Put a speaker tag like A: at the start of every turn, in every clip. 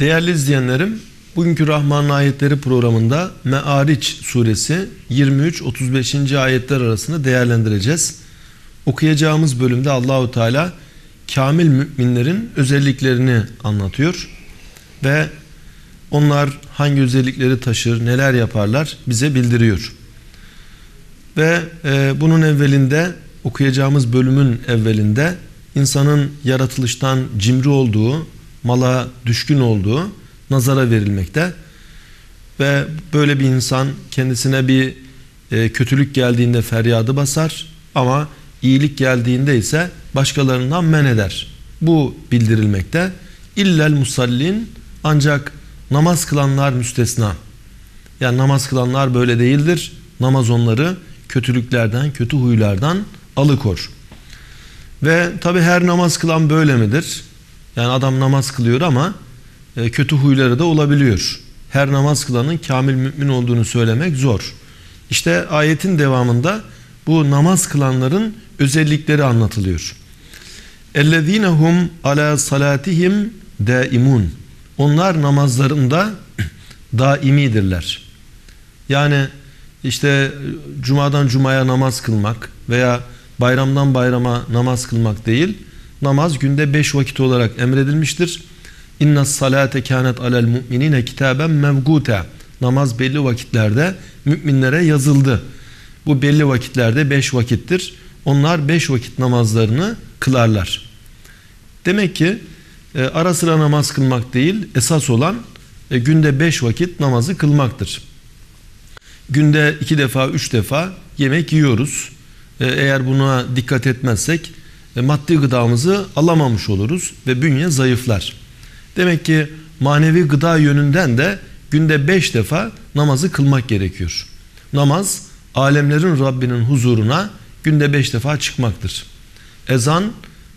A: Değerli izleyenlerim, bugünkü Rahman ayetleri programında Me'ariç suresi 23-35. ayetler arasında değerlendireceğiz. Okuyacağımız bölümde Allahu Teala kamil müminlerin özelliklerini anlatıyor ve onlar hangi özellikleri taşır, neler yaparlar bize bildiriyor. Ve e, bunun evvelinde okuyacağımız bölümün evvelinde insanın yaratılıştan cimri olduğu, mala düşkün olduğu nazara verilmekte. Ve böyle bir insan kendisine bir e, kötülük geldiğinde feryadı basar ama iyilik geldiğinde ise başkalarından men eder. Bu bildirilmekte. İllel musallin ancak namaz kılanlar müstesna. Yani namaz kılanlar böyle değildir. Namaz onları kötülüklerden, kötü huylardan alıkor. Ve tabi her namaz kılan böyle midir? Yani adam namaz kılıyor ama e, kötü huyları da olabiliyor. Her namaz kılanın kamil mümin olduğunu söylemek zor. İşte ayetin devamında bu namaz kılanların özellikleri anlatılıyor. اَلَّذ۪ينَ ala salatihim daimun. Onlar namazlarında daimidirler. Yani işte cumadan cumaya namaz kılmak veya bayramdan bayrama namaz kılmak değil, namaz günde beş vakit olarak emredilmiştir. İnna salate kânet alel mu'minine kitaben mevgûte. Namaz belli vakitlerde müminlere yazıldı. Bu belli vakitlerde beş vakittir. Onlar beş vakit namazlarını kılarlar. Demek ki e, ara sıra namaz kılmak değil, esas olan e, günde beş vakit namazı kılmaktır. Günde iki defa, üç defa yemek yiyoruz. E, eğer buna dikkat etmezsek maddi gıdamızı alamamış oluruz ve bünye zayıflar. Demek ki manevi gıda yönünden de günde beş defa namazı kılmak gerekiyor. Namaz alemlerin Rabbinin huzuruna günde beş defa çıkmaktır. Ezan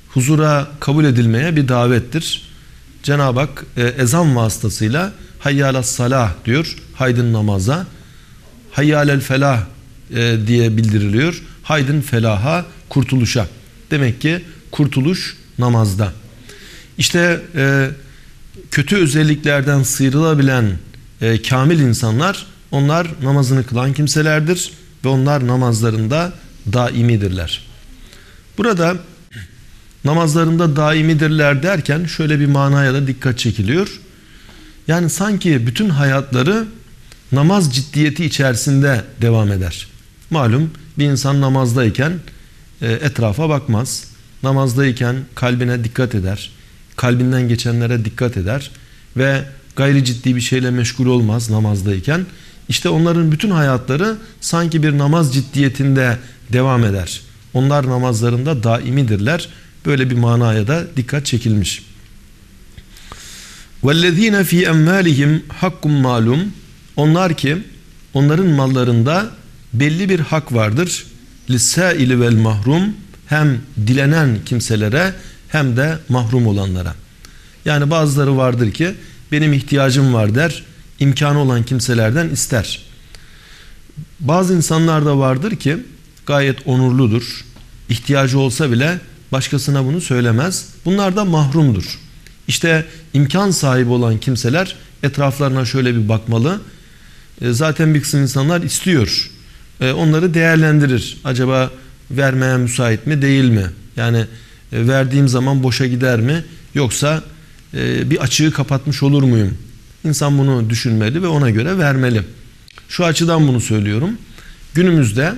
A: huzura kabul edilmeye bir davettir. Cenab-ı Hak e, ezan vasıtasıyla hayyâlas salah diyor. Haydın namaza. Hayyâlel felah e, diye bildiriliyor. Haydın felaha, kurtuluşa. Demek ki kurtuluş namazda. İşte e, kötü özelliklerden sıyrılabilen e, kamil insanlar onlar namazını kılan kimselerdir ve onlar namazlarında daimidirler. Burada namazlarında daimidirler derken şöyle bir manaya da dikkat çekiliyor. Yani sanki bütün hayatları namaz ciddiyeti içerisinde devam eder. Malum bir insan namazdayken etrafa bakmaz. Namazdayken kalbine dikkat eder. Kalbinden geçenlere dikkat eder ve gayri ciddi bir şeyle meşgul olmaz namazdayken. İşte onların bütün hayatları sanki bir namaz ciddiyetinde devam eder. Onlar namazlarında daimidirler. Böyle bir manaya da dikkat çekilmiş. وَالَّذ۪ينَ ف۪ي اَمْوَالِهِمْ hakkum malum Onlar ki onların mallarında belli bir hak vardır. lisaili vel mahrum hem dilenen kimselere hem de mahrum olanlara. Yani bazıları vardır ki benim ihtiyacım var der, imkanı olan kimselerden ister. Bazı insanlar da vardır ki gayet onurludur. İhtiyacı olsa bile başkasına bunu söylemez. Bunlar da mahrumdur. İşte imkan sahibi olan kimseler etraflarına şöyle bir bakmalı. E, zaten bir kısım insanlar istiyor. E, onları değerlendirir. Acaba vermeye müsait mi değil mi? Yani e, verdiğim zaman boşa gider mi? Yoksa bir açığı kapatmış olur muyum? İnsan bunu düşünmeli ve ona göre vermeli. Şu açıdan bunu söylüyorum. Günümüzde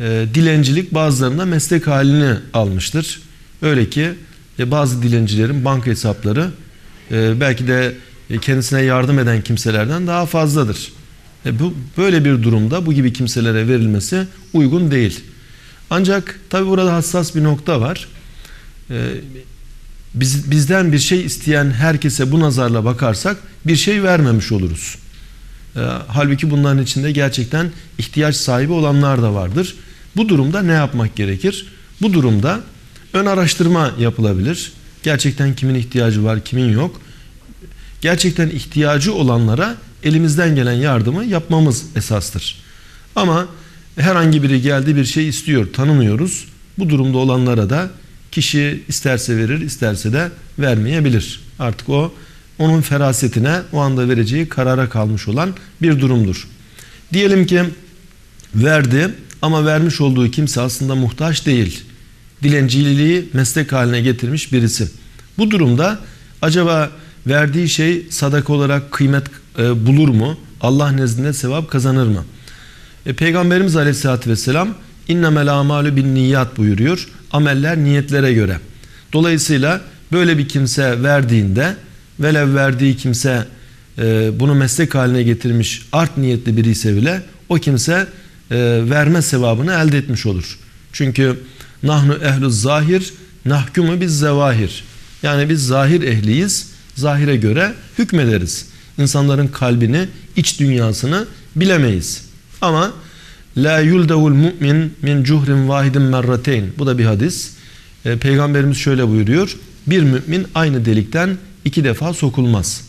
A: e, dilencilik bazılarında meslek halini almıştır. Öyle ki e, bazı dilencilerin banka hesapları e, belki de e, kendisine yardım eden kimselerden daha fazladır. E, bu böyle bir durumda bu gibi kimselere verilmesi uygun değil. Ancak tabi burada hassas bir nokta var. E, biz, bizden bir şey isteyen herkese bu nazarla bakarsak bir şey vermemiş oluruz. E, halbuki bunların içinde gerçekten ihtiyaç sahibi olanlar da vardır. Bu durumda ne yapmak gerekir? Bu durumda ön araştırma yapılabilir. Gerçekten kimin ihtiyacı var, kimin yok. Gerçekten ihtiyacı olanlara elimizden gelen yardımı yapmamız esastır. Ama herhangi biri geldi bir şey istiyor, tanımıyoruz. Bu durumda olanlara da kişi isterse verir, isterse de vermeyebilir. Artık o onun ferasetine o anda vereceği karara kalmış olan bir durumdur. Diyelim ki verdi ama vermiş olduğu kimse aslında muhtaç değil. Dilenciliği meslek haline getirmiş birisi. Bu durumda acaba verdiği şey sadaka olarak kıymet e, bulur mu? Allah nezdinde sevap kazanır mı? E, Peygamberimiz Aleyhisselatü Vesselam innemel amalu bin niyat buyuruyor. Ameller niyetlere göre. Dolayısıyla böyle bir kimse verdiğinde velev verdiği kimse e, bunu meslek haline getirmiş art niyetli biri ise bile o kimse e, verme sevabını elde etmiş olur. Çünkü nahnu ehlu zahir nahkumu biz zevahir. Yani biz zahir ehliyiz. Zahire göre hükmederiz. İnsanların kalbini, iç dünyasını bilemeyiz. Ama la yuldevul mu'min min cuhrin vahidin merrateyn. Bu da bir hadis. E, Peygamberimiz şöyle buyuruyor. Bir mümin aynı delikten iki defa sokulmaz.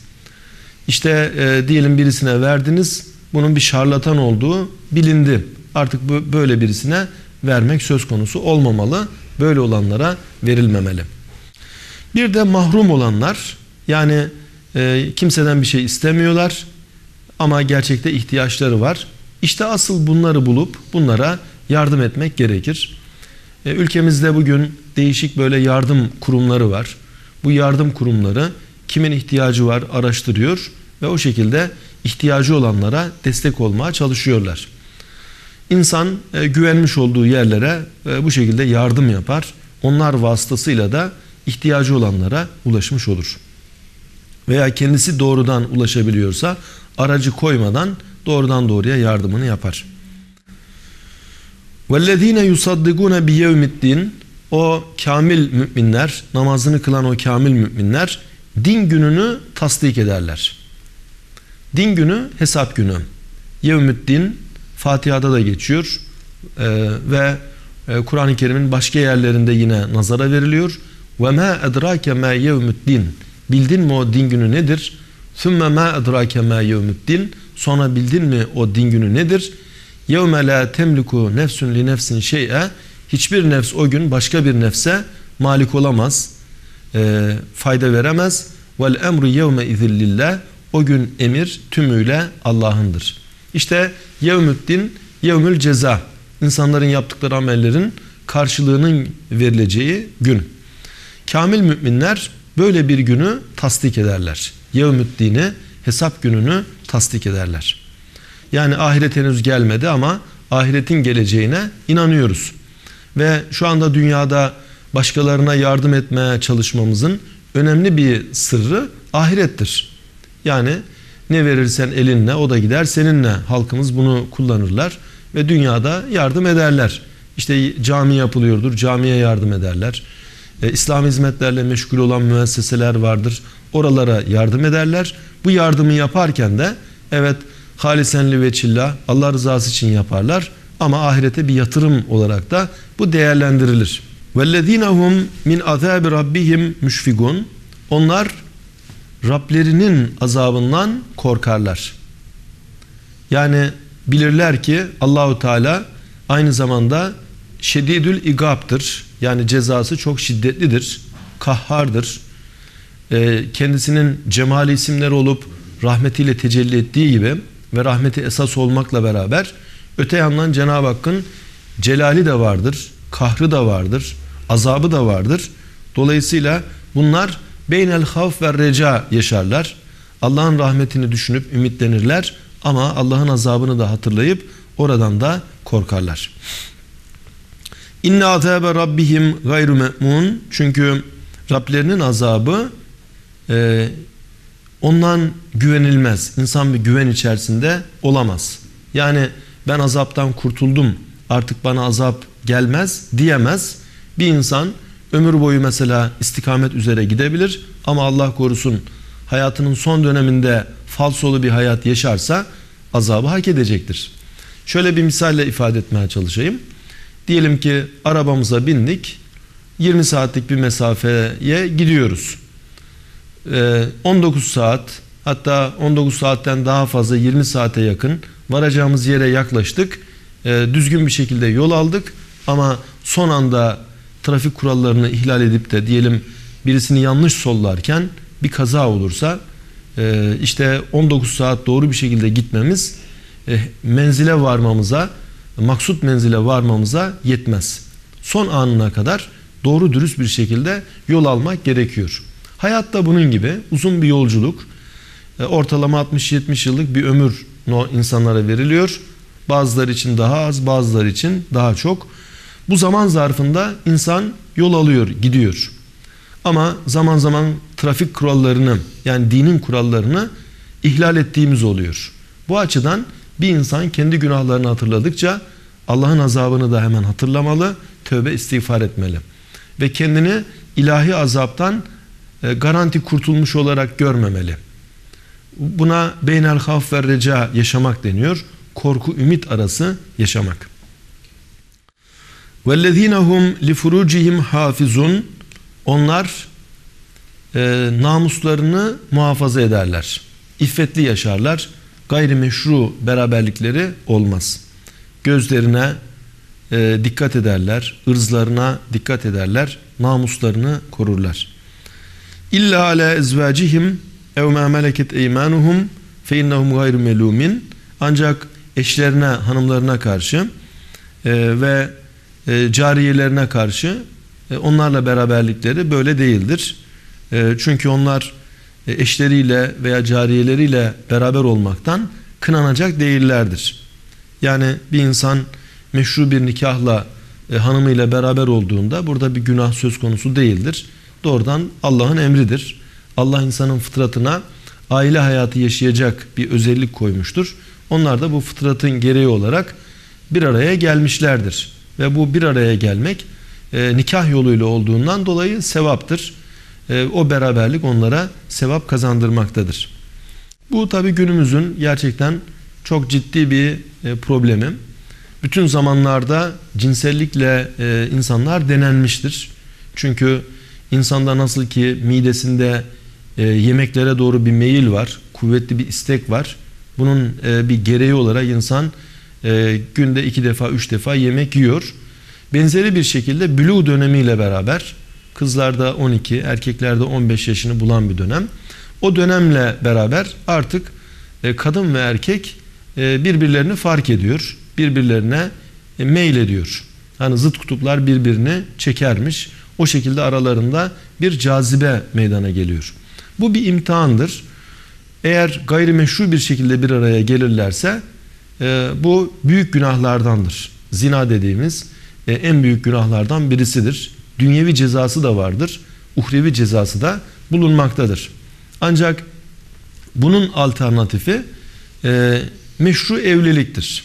A: İşte e, diyelim birisine verdiniz. Bunun bir şarlatan olduğu bilindi. Artık bu, böyle birisine vermek söz konusu olmamalı. Böyle olanlara verilmemeli. Bir de mahrum olanlar yani e, kimseden bir şey istemiyorlar ama gerçekte ihtiyaçları var. İşte asıl bunları bulup bunlara yardım etmek gerekir. E, ülkemizde bugün değişik böyle yardım kurumları var. Bu yardım kurumları kimin ihtiyacı var araştırıyor ve o şekilde ihtiyacı olanlara destek olmaya çalışıyorlar. İnsan e, güvenmiş olduğu yerlere e, bu şekilde yardım yapar. Onlar vasıtasıyla da ihtiyacı olanlara ulaşmış olur Veya kendisi doğrudan ulaşabiliyorsa aracı koymadan doğrudan doğruya yardımını yapar. وَالَّذ۪ينَ يُصَدِّقُونَ بِيَوْمِ O kamil müminler, namazını kılan o kamil müminler din gününü tasdik ederler. Din günü hesap günü. Yevmüddin Fatiha'da da geçiyor ee, ve e, Kur'an-ı Kerim'in başka yerlerinde yine nazara veriliyor. Ve ma edrake ma yevmüddin. Bildin mi o din günü nedir? Sümme ma edrake ma yevmüddin. Sonra bildin mi o din günü nedir? La temliku nefsun li nefsin şey'e. Hiçbir nefs o gün başka bir nefse malik olamaz. E, fayda veremez. Vel emru yevme izillillah. O gün emir tümüyle Allah'ındır. İşte yevmüddin, yevmül ceza. İnsanların yaptıkları amellerin karşılığının verileceği gün. Kamil müminler böyle bir günü tasdik ederler. Yevmüddini, hesap gününü tasdik ederler. Yani ahiret henüz gelmedi ama ahiretin geleceğine inanıyoruz. Ve şu anda dünyada başkalarına yardım etmeye çalışmamızın önemli bir sırrı ahirettir. Yani ne verirsen elinle o da gider seninle. Halkımız bunu kullanırlar ve dünyada yardım ederler. İşte cami yapılıyordur, camiye yardım ederler. E, İslam hizmetlerle meşgul olan müesseseler vardır. Oralara yardım ederler. Bu yardımı yaparken de evet halisenli ve çilla Allah rızası için yaparlar. Ama ahirete bir yatırım olarak da bu değerlendirilir. وَالَّذ۪ينَ هُمْ min عَذَابِ رَبِّهِمْ مُشْفِقُونَ Onlar Rablerinin azabından korkarlar. Yani bilirler ki Allahu Teala aynı zamanda şedidül igaptır. Yani cezası çok şiddetlidir. Kahhardır. Ee, kendisinin cemali isimleri olup rahmetiyle tecelli ettiği gibi ve rahmeti esas olmakla beraber öte yandan Cenab-ı Hakk'ın celali de vardır, kahrı da vardır, azabı da vardır. Dolayısıyla bunlar beynel havf ve reca yaşarlar. Allah'ın rahmetini düşünüp ümitlenirler ama Allah'ın azabını da hatırlayıp oradan da korkarlar. İnne azabe rabbihim gayru me'mun çünkü Rablerinin azabı e, ondan güvenilmez. İnsan bir güven içerisinde olamaz. Yani ben azaptan kurtuldum artık bana azap gelmez diyemez. Bir insan ömür boyu mesela istikamet üzere gidebilir ama Allah korusun hayatının son döneminde falsolu bir hayat yaşarsa azabı hak edecektir. Şöyle bir misalle ifade etmeye çalışayım. Diyelim ki arabamıza bindik 20 saatlik bir mesafeye gidiyoruz. 19 ee, saat hatta 19 saatten daha fazla 20 saate yakın varacağımız yere yaklaştık. Ee, düzgün bir şekilde yol aldık ama son anda trafik kurallarını ihlal edip de diyelim birisini yanlış sollarken bir kaza olursa e, işte 19 saat doğru bir şekilde gitmemiz e, menzile varmamıza, maksut menzile varmamıza yetmez. Son anına kadar doğru dürüst bir şekilde yol almak gerekiyor. Hayatta bunun gibi uzun bir yolculuk. E, ortalama 60-70 yıllık bir ömür insanlara veriliyor. Bazıları için daha az, bazıları için daha çok. Bu zaman zarfında insan yol alıyor, gidiyor. Ama zaman zaman trafik kurallarını yani dinin kurallarını ihlal ettiğimiz oluyor. Bu açıdan bir insan kendi günahlarını hatırladıkça Allah'ın azabını da hemen hatırlamalı, tövbe istiğfar etmeli. Ve kendini ilahi azaptan e, garanti kurtulmuş olarak görmemeli. Buna beynel haf ve reca yaşamak deniyor. Korku ümit arası yaşamak. وَالَّذ۪ينَ هُمْ لِفُرُوجِهِمْ hafizun Onlar e, namuslarını muhafaza ederler. İffetli yaşarlar. Gayrimeşru beraberlikleri olmaz. Gözlerine e, dikkat ederler. ırzlarına dikkat ederler. Namuslarını korurlar. İlla ala ezvacihim ev ma meleket eymanuhum fe innahum gayru melumin ancak eşlerine, hanımlarına karşı e, ve e, cariyelerine karşı e, onlarla beraberlikleri böyle değildir. E, çünkü onlar eşleriyle veya cariyeleriyle beraber olmaktan kınanacak değillerdir. Yani bir insan meşru bir nikahla e, hanımıyla beraber olduğunda burada bir günah söz konusu değildir. Doğrudan Allah'ın emridir. Allah insanın fıtratına aile hayatı yaşayacak bir özellik koymuştur. Onlar da bu fıtratın gereği olarak bir araya gelmişlerdir. Ve bu bir araya gelmek e, nikah yoluyla olduğundan dolayı sevaptır. E, o beraberlik onlara sevap kazandırmaktadır. Bu tabi günümüzün gerçekten çok ciddi bir e, problemi. Bütün zamanlarda cinsellikle e, insanlar denenmiştir. Çünkü insanda nasıl ki midesinde e, yemeklere doğru bir meyil var, kuvvetli bir istek var. Bunun bir gereği olarak insan günde iki defa, üç defa yemek yiyor. Benzeri bir şekilde bülü dönemiyle beraber kızlarda 12, erkeklerde 15 yaşını bulan bir dönem. O dönemle beraber artık e, kadın ve erkek e, birbirlerini fark ediyor. Birbirlerine e, meyil ediyor. Hani zıt kutuplar birbirini çekermiş. O şekilde aralarında bir cazibe meydana geliyor. Bu bir imtihandır. Eğer gayrimeşru bir şekilde bir araya gelirlerse bu büyük günahlardandır. Zina dediğimiz en büyük günahlardan birisidir. Dünyevi cezası da vardır. Uhrevi cezası da bulunmaktadır. Ancak bunun alternatifi e, meşru evliliktir.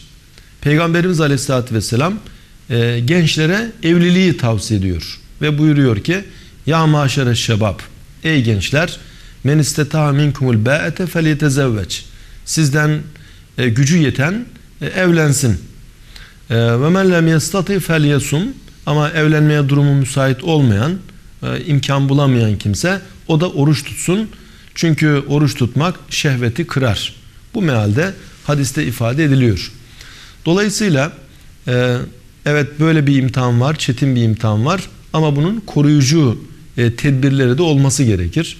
A: Peygamberimiz Aleyhisselatü Vesselam e, gençlere evliliği tavsiye ediyor. Ve buyuruyor ki Ya maşere şebab Ey gençler Men isteta minkumul ba'ete felyetezevveç Sizden e, gücü yeten e, evlensin. E, ve men lem yestati felyesum ama evlenmeye durumu müsait olmayan, e, imkan bulamayan kimse o da oruç tutsun. Çünkü oruç tutmak şehveti kırar. Bu mealde hadiste ifade ediliyor. Dolayısıyla e, evet böyle bir imtihan var, çetin bir imtihan var ama bunun koruyucu e, tedbirleri de olması gerekir.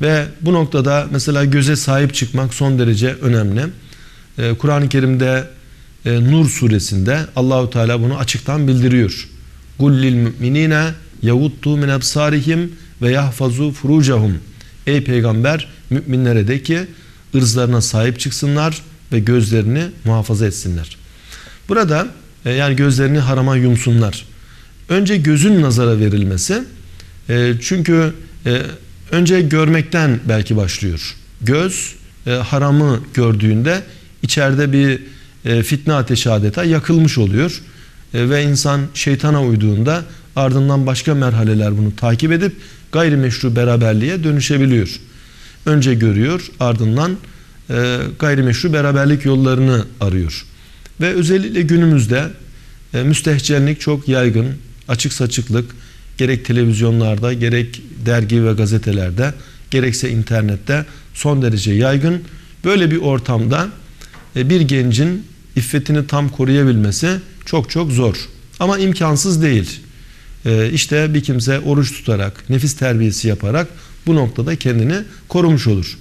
A: Ve bu noktada mesela göze sahip çıkmak son derece önemli. Kur'an-ı Kerim'de Nur suresinde Allahu Teala bunu açıktan bildiriyor. Kul lil mu'minina yavuttu min absarihim ve yahfazu furucahum. Ey peygamber müminlere de ki ırzlarına sahip çıksınlar ve gözlerini muhafaza etsinler. Burada e, yani gözlerini harama yumsunlar. Önce gözün nazara verilmesi e, çünkü e, önce görmekten belki başlıyor. Göz haramı gördüğünde içeride bir fitne ateşi adeta yakılmış oluyor. E, ve insan şeytana uyduğunda ardından başka merhaleler bunu takip edip gayrimeşru beraberliğe dönüşebiliyor. Önce görüyor ardından e, gayrimeşru beraberlik yollarını arıyor. Ve özellikle günümüzde e, müstehcenlik çok yaygın, açık saçıklık gerek televizyonlarda gerek dergi ve gazetelerde gerekse internette son derece yaygın. Böyle bir ortamda e, bir gencin iffetini tam koruyabilmesi çok çok zor. Ama imkansız değil. Ee, işte bir kimse oruç tutarak, nefis terbiyesi yaparak bu noktada kendini korumuş olur.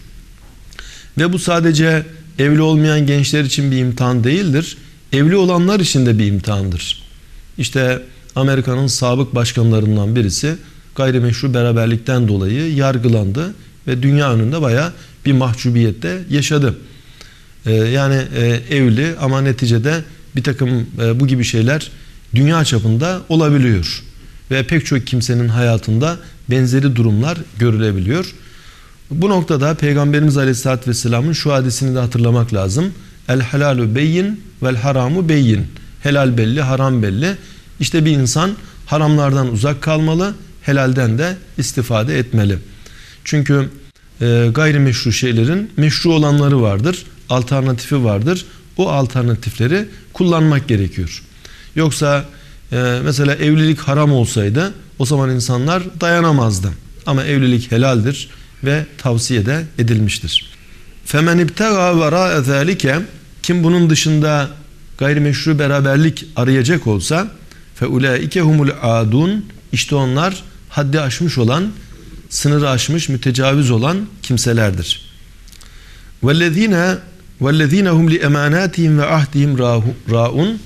A: Ve bu sadece evli olmayan gençler için bir imtihan değildir. Evli olanlar için de bir imtihandır. İşte Amerika'nın sabık başkanlarından birisi gayrimeşru beraberlikten dolayı yargılandı ve dünya önünde baya bir mahcubiyette yaşadı. Ee, yani e, evli ama neticede bir takım e, bu gibi şeyler dünya çapında olabiliyor. Ve pek çok kimsenin hayatında benzeri durumlar görülebiliyor. Bu noktada Peygamberimiz Aleyhisselatü Vesselam'ın şu hadisini de hatırlamak lazım. El halalu beyin vel haramu beyin. Helal belli, haram belli. İşte bir insan haramlardan uzak kalmalı, helalden de istifade etmeli. Çünkü e, gayrimeşru şeylerin meşru olanları vardır, alternatifi vardır. O alternatifleri kullanmak gerekiyor. Yoksa e, mesela evlilik haram olsaydı o zaman insanlar dayanamazdı. Ama evlilik helaldir ve tavsiye de edilmiştir. Femen ibtega vera zalike kim bunun dışında gayrimeşru beraberlik arayacak olsa ulaike humul adun işte onlar haddi aşmış olan, sınırı aşmış, mütecaviz olan kimselerdir. Vellezine li emanatihim ve ahdihim raun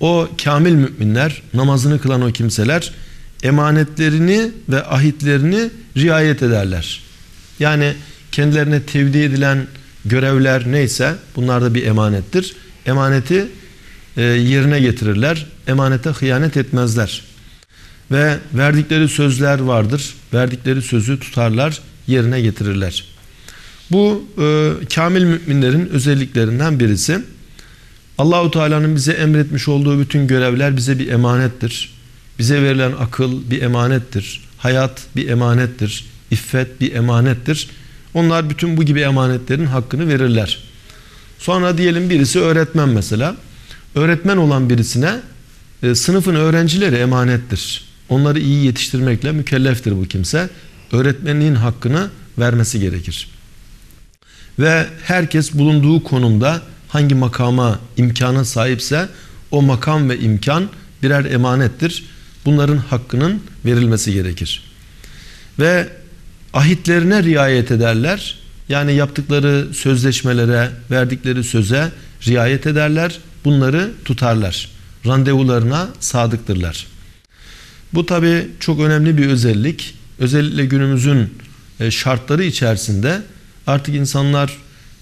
A: o kamil müminler, namazını kılan o kimseler emanetlerini ve ahitlerini riayet ederler. Yani kendilerine tevdi edilen görevler neyse bunlar da bir emanettir. Emaneti e, yerine getirirler. Emanete hıyanet etmezler. Ve verdikleri sözler vardır. Verdikleri sözü tutarlar, yerine getirirler. Bu e, kamil müminlerin özelliklerinden birisi. Allahu Teala'nın bize emretmiş olduğu bütün görevler bize bir emanettir. Bize verilen akıl bir emanettir. Hayat bir emanettir. İffet bir emanettir. Onlar bütün bu gibi emanetlerin hakkını verirler. Sonra diyelim birisi öğretmen mesela. Öğretmen olan birisine e, sınıfın öğrencileri emanettir. Onları iyi yetiştirmekle mükelleftir bu kimse. Öğretmenliğin hakkını vermesi gerekir. Ve herkes bulunduğu konumda hangi makama, imkana sahipse o makam ve imkan birer emanettir. Bunların hakkının verilmesi gerekir. Ve ahitlerine riayet ederler. Yani yaptıkları sözleşmelere, verdikleri söze riayet ederler. Bunları tutarlar. Randevularına sadıktırlar. Bu tabi çok önemli bir özellik. Özellikle günümüzün e, şartları içerisinde artık insanlar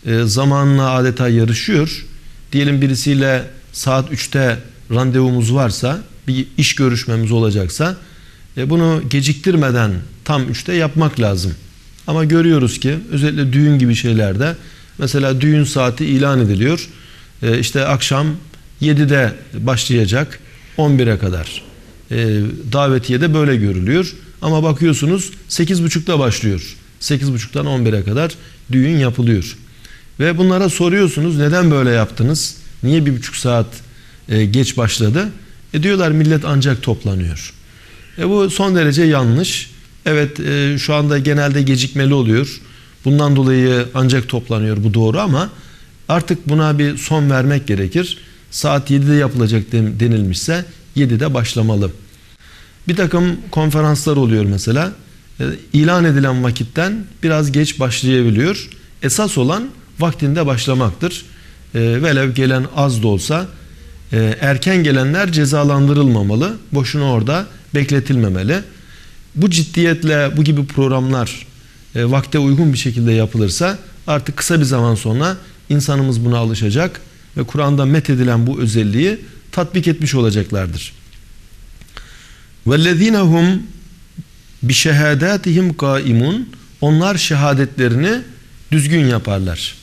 A: e, zamanla adeta yarışıyor. Diyelim birisiyle saat 3'te randevumuz varsa, bir iş görüşmemiz olacaksa e, bunu geciktirmeden tam 3'te yapmak lazım. Ama görüyoruz ki özellikle düğün gibi şeylerde mesela düğün saati ilan ediliyor. E, işte akşam 7'de başlayacak 11'e kadar. E, davetiye de böyle görülüyor. Ama bakıyorsunuz 8.30'da başlıyor. 8.30'dan 11'e kadar düğün yapılıyor. Ve bunlara soruyorsunuz neden böyle yaptınız? Niye bir buçuk saat e, geç başladı? E diyorlar millet ancak toplanıyor. E bu son derece yanlış. Evet e, şu anda genelde gecikmeli oluyor. Bundan dolayı ancak toplanıyor bu doğru ama artık buna bir son vermek gerekir. Saat 7'de yapılacak denilmişse 7'de başlamalı. Bir takım konferanslar oluyor mesela. E, ilan edilen vakitten biraz geç başlayabiliyor. Esas olan vaktinde başlamaktır. E, velev gelen az da olsa e, erken gelenler cezalandırılmamalı. Boşuna orada bekletilmemeli. Bu ciddiyetle bu gibi programlar e, vakte uygun bir şekilde yapılırsa artık kısa bir zaman sonra insanımız buna alışacak ve Kur'an'da methedilen bu özelliği tatbik etmiş olacaklardır. وَالَّذ۪ينَ هُمْ bi şehadatihim kaimun onlar şehadetlerini düzgün yaparlar.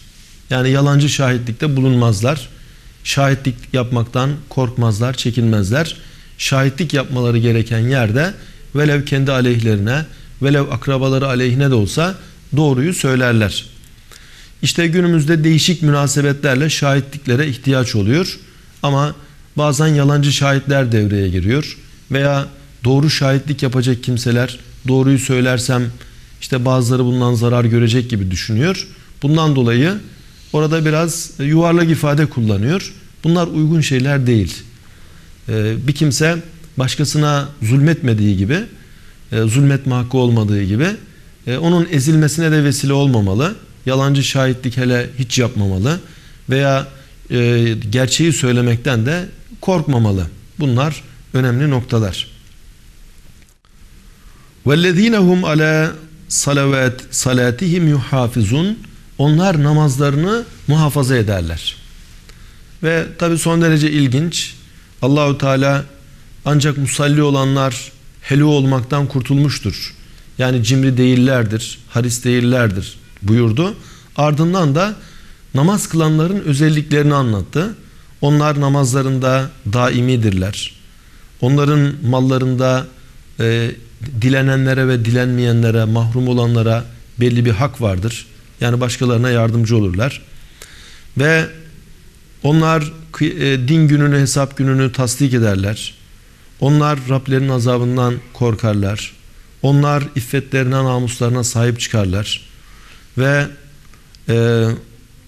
A: Yani yalancı şahitlikte bulunmazlar. Şahitlik yapmaktan korkmazlar, çekinmezler. Şahitlik yapmaları gereken yerde velev kendi aleyhlerine, velev akrabaları aleyhine de olsa doğruyu söylerler. İşte günümüzde değişik münasebetlerle şahitliklere ihtiyaç oluyor. Ama bazen yalancı şahitler devreye giriyor veya doğru şahitlik yapacak kimseler doğruyu söylersem işte bazıları bundan zarar görecek gibi düşünüyor. Bundan dolayı orada biraz yuvarlak ifade kullanıyor. Bunlar uygun şeyler değil. Ee, bir kimse başkasına zulmetmediği gibi, e, zulmetme hakkı olmadığı gibi e, onun ezilmesine de vesile olmamalı. yalancı şahitlik hele hiç yapmamalı veya e, gerçeği söylemekten de korkmamalı. Bunlar önemli noktalar. وَالَّذ۪ينَ هُمْ عَلَى salavat salatihim yuhafizun onlar namazlarını muhafaza ederler. Ve tabi son derece ilginç. Allahu Teala ancak musalli olanlar helu olmaktan kurtulmuştur. Yani cimri değillerdir, haris değillerdir buyurdu. Ardından da namaz kılanların özelliklerini anlattı. Onlar namazlarında daimidirler. Onların mallarında e, dilenenlere ve dilenmeyenlere, mahrum olanlara belli bir hak vardır. Yani başkalarına yardımcı olurlar. Ve onlar e, din gününü, hesap gününü tasdik ederler. Onlar Rablerinin azabından korkarlar. Onlar iffetlerine, namuslarına sahip çıkarlar. Ve e,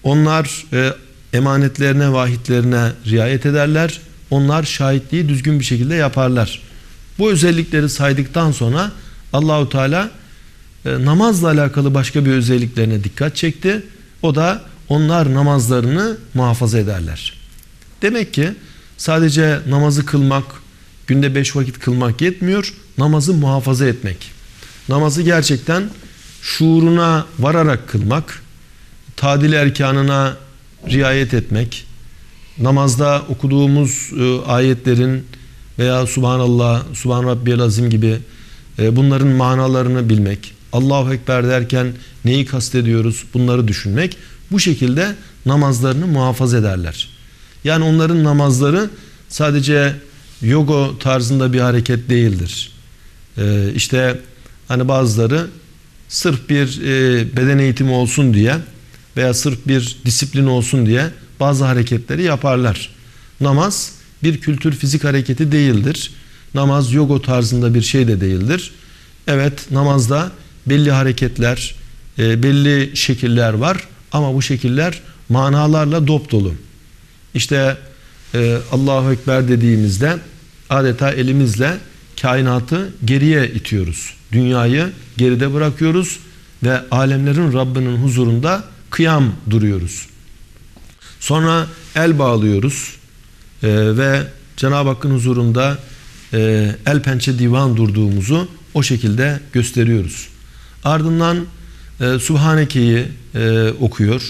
A: onlar e, emanetlerine, vahitlerine riayet ederler. Onlar şahitliği düzgün bir şekilde yaparlar. Bu özellikleri saydıktan sonra Allahu Teala e, namazla alakalı başka bir özelliklerine dikkat çekti. O da onlar namazlarını muhafaza ederler. Demek ki sadece namazı kılmak, günde beş vakit kılmak yetmiyor. Namazı muhafaza etmek. Namazı gerçekten şuuruna vararak kılmak, tadil erkanına riayet etmek, namazda okuduğumuz e, ayetlerin veya Subhanallah, Subhan Rabbiyel Azim gibi e, bunların manalarını bilmek, Allahu Ekber derken neyi kastediyoruz bunları düşünmek bu şekilde namazlarını muhafaza ederler. Yani onların namazları sadece yoga tarzında bir hareket değildir. Ee, işte hani bazıları sırf bir e, beden eğitimi olsun diye veya sırf bir disiplin olsun diye bazı hareketleri yaparlar. Namaz bir kültür fizik hareketi değildir. Namaz yoga tarzında bir şey de değildir. Evet namazda belli hareketler, e, belli şekiller var ama bu şekiller manalarla dop dolu. İşte e, Allahu Ekber dediğimizde adeta elimizle kainatı geriye itiyoruz. Dünyayı geride bırakıyoruz ve alemlerin Rabbinin huzurunda kıyam duruyoruz. Sonra el bağlıyoruz e, ve Cenab-ı Hakk'ın huzurunda e, el pençe divan durduğumuzu o şekilde gösteriyoruz. Ardından e, Subhaneke'yi e, okuyor.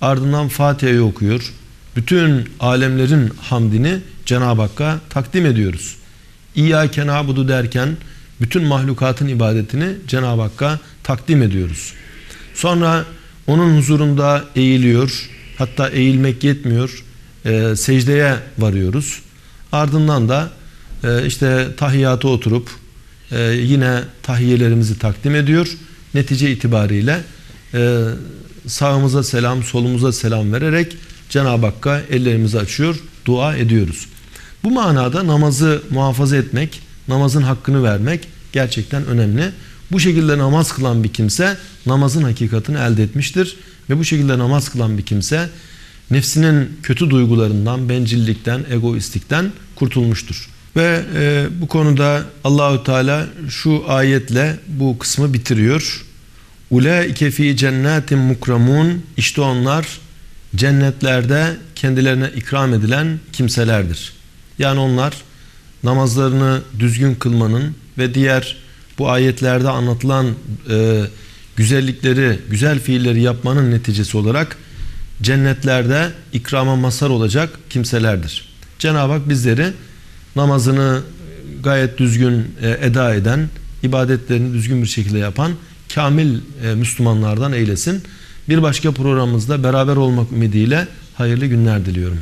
A: Ardından Fatiha'yı okuyor. Bütün alemlerin hamdini Cenab-ı Hakk'a takdim ediyoruz. İyyâke nâbudu derken bütün mahlukatın ibadetini Cenab-ı Hakk'a takdim ediyoruz. Sonra onun huzurunda eğiliyor. Hatta eğilmek yetmiyor. E, secdeye varıyoruz. Ardından da e, işte tahiyyata oturup e, yine tahiyelerimizi takdim ediyor netice itibariyle e, sağımıza selam, solumuza selam vererek Cenab-ı Hakk'a ellerimizi açıyor, dua ediyoruz. Bu manada namazı muhafaza etmek, namazın hakkını vermek gerçekten önemli. Bu şekilde namaz kılan bir kimse namazın hakikatini elde etmiştir. Ve bu şekilde namaz kılan bir kimse nefsinin kötü duygularından, bencillikten, egoistlikten kurtulmuştur. Ve e, bu konuda Allahü Teala şu ayetle bu kısmı bitiriyor. Ulaike fi cennetin mukramun işte onlar cennetlerde kendilerine ikram edilen kimselerdir. Yani onlar namazlarını düzgün kılmanın ve diğer bu ayetlerde anlatılan e, güzellikleri, güzel fiilleri yapmanın neticesi olarak cennetlerde ikrama mazhar olacak kimselerdir. Cenab-ı Hak bizleri namazını gayet düzgün e, eda eden, ibadetlerini düzgün bir şekilde yapan kamil e, Müslümanlardan eylesin. Bir başka programımızda beraber olmak ümidiyle hayırlı günler diliyorum.